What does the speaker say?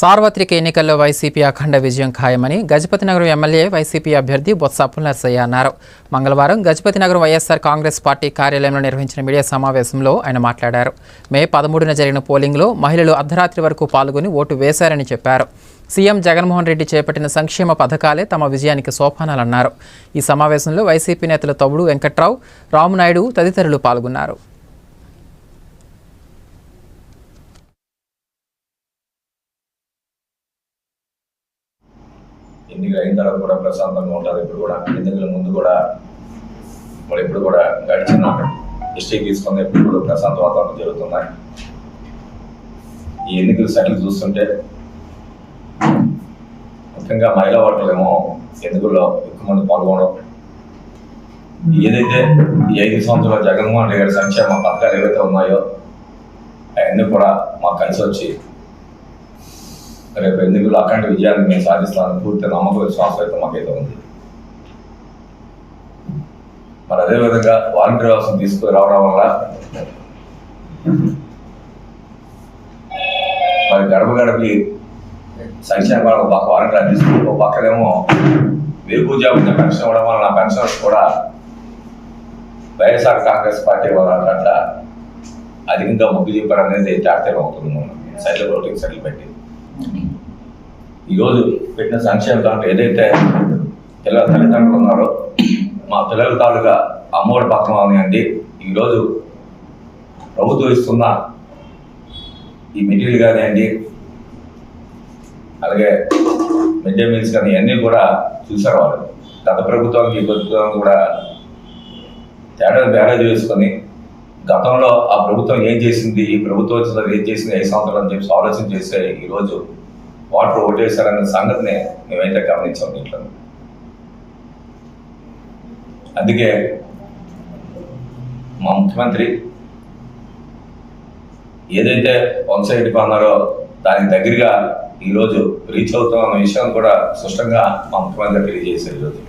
సార్వత్రిక ఎన్నికల్లో వైసీపీ అఖండ విజయం ఖాయమని గజపతినగరం ఎమ్మెల్యే వైసీపీ అభ్యర్థి బొత్స పుల్లనర్సయ్య అన్నారు. మంగళవారం గజపతినగరం వైఎస్ఆర్ కాంగ్రెస్ పార్టీ కార్యాలయంలో నిర్వహించిన మీడియా సమావేశంలో ఆయన మాట్లాడారు. మే పదమూడున జరిగిన పోలింగ్లో మహిళలు అర్ధరాత్రి వరకు పాల్గొని ఓటు వేశారని చెప్పారు. సీఎం జగన్మోహన్ రెడ్డి చేపట్టిన సంక్షేమ పథకాలే తమ విజయానికి సోపానాలన్నారు. ఈ సమావేశంలో వైసీపీ నేతలు తవుడు వెంకట్రావు రామునాయుడు తదితరులు పాల్గొన్నారు. ఎన్నికలు అయిన తర్వాత కూడా ప్రశాంతంగా ఉంటుంది ఇప్పుడు కూడా ఎన్నికల ముందు కూడా మరి ఇప్పుడు కూడా గడిచిన డిస్ట్రిక్ట్ తీసుకుని ఇప్పుడు కూడా ప్రశాంత వాతావరణం జరుగుతున్నాయి ఈ ఎన్నికల సెటిల్ చూస్తుంటే ముఖ్యంగా మహిళా ఓటర్లు ఏమో ఎన్నికల్లో ఎక్కువ మంది పాల్గొనడం. ఏదైతే ఈ ఐదు సంవత్సరాల జగన్మోహన్ రెడ్డి గారి సంక్షేమ పథకాలు ఏవైతే ఉన్నాయో అవన్నీ కూడా మాకు కలిసి వచ్చి రేపు ఎన్నికల్లో అఖండ విజయాన్ని మేము సాధిస్తామని పూర్తి నమ్మకం విశ్వాసం అయితే మాకైతే ఉంది. మరి అదేవిధంగా వాలంటీర్ వ్యవస్థను తీసుకురావడం వల్ల మరి గడప గడపకి సంక్షేమ వాలంటీర్ అందిస్తుంది ఒక పక్కనేమో వెలుగు జాబితా పెన్షన్ ఇవ్వడం వల్ల నా పెన్షన్స్ కూడా వైఎస్ఆర్ కాంగ్రెస్ పార్టీ వాళ్ళ అధికంగా మొగ్గు చెప్పారనేది అనేది అవుతుంది. మనం సైకిల్ ఓటింగ్ సెటిల్ పెట్టి ఈరోజు పెట్టిన సంక్షేమ దాంట్లో ఏదైతే పిల్లల తల్లిదండ్రులు ఉన్నారో మా పిల్లల తాలూకా అమ్మఒడి పక్కన అవనివ్వండి ఈరోజు ప్రభుత్వం ఇస్తున్న ఈ మెటీరియల్ కానివ్వండి అలాగే మిడ్ డే మీల్స్ కానీ ఇవన్నీ కూడా చూసారు వాళ్ళు. గత ప్రభుత్వానికి ఈ ప్రభుత్వం కూడా తేడా బ్యారేజ్ వేసుకొని గతంలో ఆ ప్రభుత్వం ఏం చేసింది? ఈ ప్రభుత్వం ఏం చేసింది? ఐదు సంవత్సరాలు అని చెప్పి ఆలోచన చేస్తే ఈరోజు వాటర్ ఓటేశారన్న సంగతిని మేమైతే గమనించాం దీంట్లో. అందుకే మా ముఖ్యమంత్రి ఏదైతే వన్ సైడ్ అన్నారో దానికి దగ్గరగా ఈరోజు రీచ్ అవుతాం అన్న విషయం కూడా స్పష్టంగా మా ముఖ్యమంత్రి తెలియజేశారు ఈరోజు.